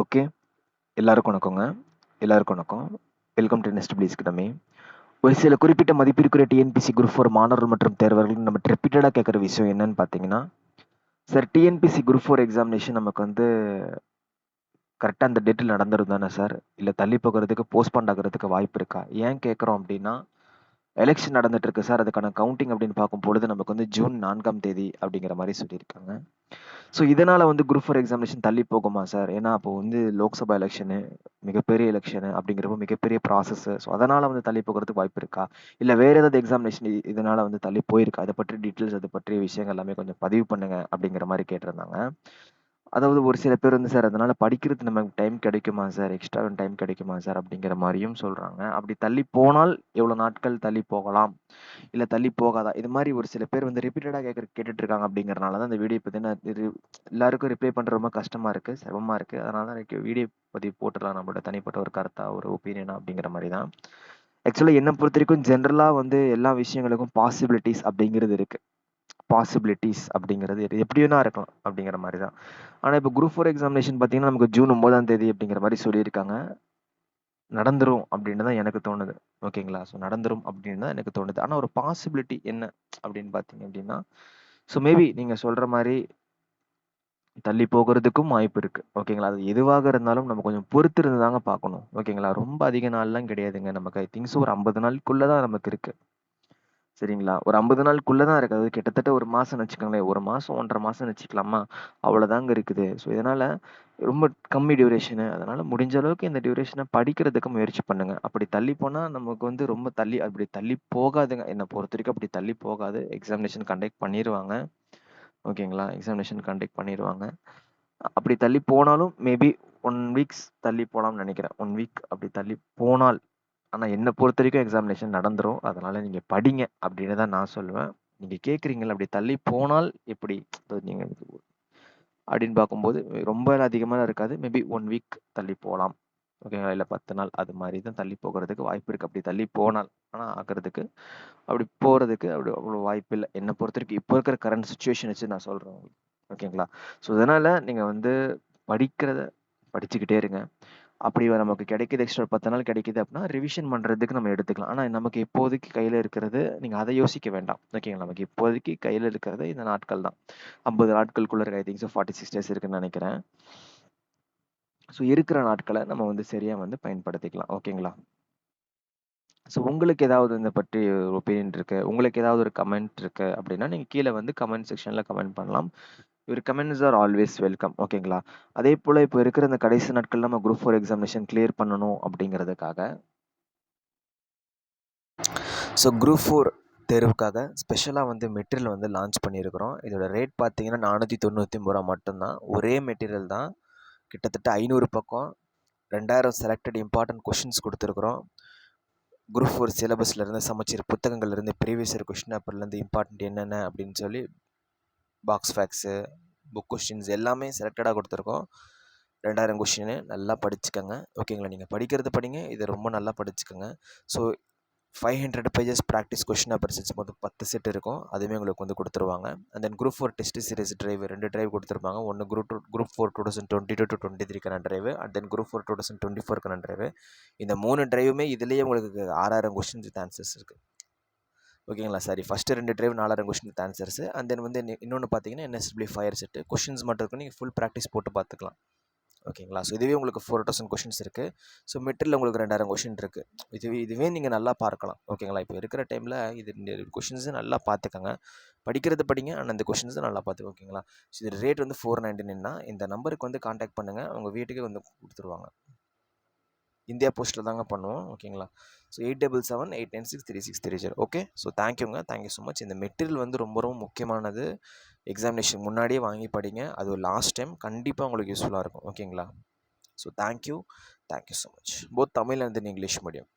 Okay. எல்லாருக்கும் வணக்கங்க. எல்லாருக்கும் வணக்கம். வெல்கம் டு நெஸ்ட் பிளீஸ் கிடமே ஒரு சில குறிப்பிட்ட மதிப்பிற்குரிய டிஎன்பிசி குரூப் ஃபோர் மாணவர்கள் மற்றும் தேர்வர்கள் நம்ம ரிப்பீட்டடாக கேட்குற விஷயம் என்னன்னு பார்த்தீங்கன்னா sir TNPSC group four examination நமக்கு வந்து கரெக்டாக அந்த டேட்டில் நடந்துரும் தானே சார் இல்லை தள்ளி போகிறதுக்கு போஸ்ட்பாண்ட் ஆகிறதுக்கு வாய்ப்பு இருக்கா? ஏன் கேட்குறோம் அப்படின்னா எலெக்ஷன் நடந்துட்டு இருக்கு சார் அதுக்கான கவுண்டிங் அப்படின்னு பார்க்கும் பொழுது நமக்கு வந்து ஜூன் நான்காம் தேதி அப்படிங்கிற மாதிரி சொல்லியிருக்காங்க. ஸோ இதனால் வந்து குரூப் ஃபோர் எக்ஸாமினேஷன் தள்ளி போகுமா சார் ஏன்னா அப்போ வந்து லோக்சபா எலெக்ஷனு மிகப்பெரிய எலெக்ஷனு அப்படிங்கிறப்போ மிகப்பெரிய ப்ராசஸ்ஸு ஸோ அதனால் வந்து தள்ளி போகிறதுக்கு வாய்ப்பு இருக்கா? இல்லை வேறு ஏதாவது எக்ஸாமினேஷன் இதனால் வந்து தள்ளி போயிருக்கா? அதை பற்றி டீட்டெயில்ஸ் அதை பற்றிய விஷயங்கள் எல்லாமே கொஞ்சம் பதிவு பண்ணுங்க அப்படிங்கிற மாதிரி கேட்டிருந்தாங்க. அதாவது ஒரு சில பேர் வந்து சார் அதனால படிக்கிறது நமக்கு டைம் கிடைக்குமா சார்? எக்ஸ்ட்ரா டைம் கிடைக்குமா சார்? அப்படிங்கிற மாதிரியும் சொல்றாங்க. அப்படி தள்ளி போனால் எவ்வளோ நாட்கள் தள்ளி போகலாம்? இல்லை தள்ளி போகாதா? இது மாதிரி ஒரு சில பேர் வந்து ரிப்பீட்டடாக கேட்குற கேட்டுட்டு இருக்காங்க அப்படிங்கிறனால தான் இந்த வீடியோ பற்றி நான் எல்லாருக்கும் ரிப்ளை பண்ணுற ரொம்ப கஷ்டமா இருக்கு சிரமமா இருக்கு. அதனால தான் எனக்கு வீடியோ பதிவு போட்டுடலாம். நம்மளோட தனிப்பட்ட ஒரு கருத்தா ஒரு ஒப்பீனியனா அப்படிங்கிற மாதிரி தான். ஆக்சுவலாக என்னை பொறுத்த வரைக்கும் ஜென்ரலாக வந்து எல்லா விஷயங்களுக்கும் பாசிபிலிட்டிஸ் அப்படிங்கிறது இருக்கு. பாசிபிலிட்டிஸ் அப்படிங்கிறது எப்படி வேணா இருக்கலாம் அப்படிங்கிற மாதிரி தான் ஆனால் இப்போ குரூப் ஃபோர் எக்ஸாமினேஷன் பார்த்தீங்கன்னா நமக்கு ஜூன் ஒன்பதாம் தேதி அப்படிங்கிற மாதிரி சொல்லியிருக்காங்க. நடந்துரும் அப்படின்னு தான் எனக்கு தோணுது. ஓகேங்களா ஸோ நடந்துரும் அப்படின்னு தான் எனக்கு தோணுது. ஆனால் ஒரு பாசிபிலிட்டி என்ன அப்படின்னு பார்த்தீங்க அப்படின்னா ஸோ மேபி நீங்கள் சொல்கிற மாதிரி தள்ளி போகிறதுக்கும் வாய்ப்பு இருக்கு. ஓகேங்களா அது எதுவாக இருந்தாலும் நம்ம கொஞ்சம் பொறுத்து இருந்து தாங்க பார்க்கணும். ஓகேங்களா ரொம்ப அதிக நாள்லாம் கிடையாதுங்க நமக்கு. ஐ திங்க்ஸ் ஒரு ஐம்பது நாளுக்குள்ளே தான் நமக்கு இருக்குது சரிங்களா? ஒரு ஐம்பது நாளுக்குள்ளே தான் இருக்கு. அது கிட்டத்தட்ட ஒரு மாசம் வச்சுக்கோங்களேன். ஒரு மாசம் ஒன்றரை மாதம் வச்சுக்கலாமா? அவ்வளோதாங்க இருக்குது. ஸோ இதனால ரொம்ப கம்மி டியூரேஷனு அதனால முடிஞ்ச அளவுக்கு இந்த டியூரேஷனை படிக்கிறதுக்கு முயற்சி பண்ணுங்க. அப்படி தள்ளி போனா நமக்கு வந்து ரொம்ப தள்ளி அப்படி தள்ளி போகாதுங்க. என்னை பொறுத்த வரைக்கும் அப்படி தள்ளி போகாது. எக்ஸாமினேஷன் கண்டக்ட் பண்ணிடுவாங்க ஓகேங்களா? எக்ஸாமினேஷன் கண்டக்ட் பண்ணிடுவாங்க அப்படி தள்ளி போனாலும் மேபி ஒன் வீக்ஸ் தள்ளி போகலாம்னு நினைக்கிறேன். ஒன் வீக் அப்படி தள்ளி போனால் ஆனால் என்னை பொறுத்த வரைக்கும் எக்ஸாமினேஷன் நடந்துரும். அதனால் நீங்கள் படிங்க அப்படின்னு தான் நான் சொல்லுவேன். நீங்கள் கேட்குறீங்களா அப்படி தள்ளி போனால் எப்படி? நீங்கள் அப்படின்னு பார்க்கும்போது ரொம்ப அதிகமாக இருக்காது. மேபி ஒன் வீக் தள்ளி போகலாம். ஓகேங்களா இல்லை பத்து நாள். அது மாதிரி தான் தள்ளி போகிறதுக்கு வாய்ப்பு இருக்குது அப்படி தள்ளி போனால் ஆனால் ஆகிறதுக்கு அப்படி போகிறதுக்கு அப்படி அவ்வளோ வாய்ப்பு இல்லை. என்னை பொறுத்த வரைக்கும் இப்போ இருக்கிற கரண்ட் சுச்சுவேஷன் வச்சு நான் சொல்கிறேன் ஓகேங்களா ஸோ இதனால் நீங்கள் வந்து படிக்கிறத படிச்சுக்கிட்டே இருங்க. அப்படி நமக்கு கிடைக்குது எக்ஸ்ட்ரா பத்து நாள் கிடைக்குது அப்படின்னா ரிவிஷன் பண்ணுறதுக்கு நம்ம எடுத்துக்கலாம். ஆனால் நமக்கு இப்போதைக்கு கையில் இருக்கிறது நீங்கள் அதை யோசிக்க வேண்டாம். ஓகேங்களா நமக்கு இப்போதைக்கு கையில் இருக்கிறது இந்த நாட்கள் தான். ஐம்பது நாட்களுக்குள்ள இருக்க I think so forty six days இருக்குன்னு நினைக்கிறேன். ஸோ இருக்கிற நாட்களை நம்ம வந்து சரியாக வந்து பயன்படுத்திக்கலாம். ஓகேங்களா ஸோ உங்களுக்கு ஏதாவது இந்த பற்றி ஒப்பீனியன் இருக்கு? உங்களுக்கு ஏதாவது ஒரு கமெண்ட் இருக்கு அப்படின்னா நீங்கள் கீழே வந்து கமெண்ட் செக்ஷனில் கமெண்ட் பண்ணலாம். Your comments are always welcome ஓகேங்களா அதே போல் இப்போ இருக்கிற இந்த கடைசி நாட்கள் நம்ம குரூப் ஃபோர் எக்ஸாமினேஷன் கிளியர் பண்ணணும் அப்படிங்கிறதுக்காக ஸோ குரூப் ஃபோர் தேர்வுக்காக ஸ்பெஷலாக வந்து மெட்டீரியல் வந்து லான்ச் பண்ணியிருக்கிறோம். இதோட ரேட் பார்த்தீங்கன்னா நானூற்றி தொண்ணூற்றி ஒம்பது ரூபா மட்டும்தான். ஒரே மெட்டீரியல் தான். கிட்டத்தட்ட ஐநூறு பக்கம் ரெண்டாயிரம் செலக்டட் இம்பார்ட்டன்ட் கொஷின்ஸ் கொடுத்துருக்குறோம். குரூப் ஃபோர் சிலபஸ்லேருந்து சமைச்சர் புத்தகங்கள்லேருந்து ப்ரீவியஸ் இயர் கொஷின் பேப்பர்லேருந்து இம்பார்ட்டன்ட் என்னென்ன அப்படின்னு சொல்லி பாக்ஸ் ஃபேக்ஸு புக் கொஷின்ஸ் எல்லாமே செலக்டடாக கொடுத்துருக்கோம். ரெண்டாயிரம் கொஷின் நல்லா படிச்சுக்கோங்க. ஓகேங்களா நீங்கள் படிக்கிறது படிங்க இதை ரொம்ப நல்லா படிச்சுக்கோங்க. So five hundred pages practice question paper sets மொத்தம் பத்து செட் இருக்கும். அதுவுமே உங்களுக்கு வந்து கொடுத்துருவாங்க. And then group four test series drive ரெண்டு டிரைவ் கொடுத்துருப்பாங்க. ஒன்று group two group four two thousand twenty two to twenty த்ரீக்கான drive and then group four two thousand twenty ஃபோர்க்கான drive இந்த மூணு டிரைவுமே இதுலேயே உங்களுக்கு ஆறாயிரம் கொஷின்ஸ் வித் ஆன்சர்ஸ் இருக்குது ஓகேங்களா? சாரி ஃபஸ்ட்டு ரெண்டு டிரைவ் நாலாயிரம் கொஷின் ஆன்சர்ஸ் அண்ட் தென் வந்து இன்னொன்று பார்த்தீங்கன்னா என்எஸ்டபிள்யூ ஃபயர் செட்டு கொஷின்ஸ் மட்டும் இருக்கும். நீங்கள் ஃபுல் ப்ராக்டிஸ் போட்டு பார்த்துக்கலாம். ஓகேங்களா? ஸோ இதுவே உங்களுக்கு ஃபோர் தௌசண்ட் கொஷின்ஸ் இருக்குது ஸோ மெட்டீரியல் உங்களுக்கு ரெண்டாயிரம் கொஷின் இருக்குது இதுவே இதுவே நீங்கள் நல்லா பார்க்கலாம். ஓகேங்களா? இப்போ இருக்கிற டைமில் இது கொஷின்ஸு நல்லா பார்த்துக்கோங்க. படிக்கிறது படிங்க. ஆனால் இந்த கொஷின்ஸும் நல்லா பார்த்துக்கோ ஓகேங்களா? ஸோ இது ரேட் வந்து ஃபோர் நைன்டி இந்த நம்பருக்கு வந்து காண்டாக்ட் பண்ணுங்கள் உங்கள் வீட்டுக்கே வந்து கொடுத்துருவாங்க. இந்தியா போஸ்ட்டில் தாங்க பண்ணுவோம் ஓகேங்களா? So eight double seven eight nine six three six three zero okay so தேங்க்யூங்க தேங்க்யூ ஸோ மச் இந்த மெட்டீரியல் வந்து ரொம்ப ரொம்ப முக்கியமானது. எக்ஸாமினேஷன் முன்னாடியே வாங்கி படிங்க. அது லாஸ்ட் டைம் கண்டிப்பாக உங்களுக்கு யூஸ்ஃபுல்லாக இருக்கும் ஓகேங்களா? So thank you thank you so much both Tamil and then English medium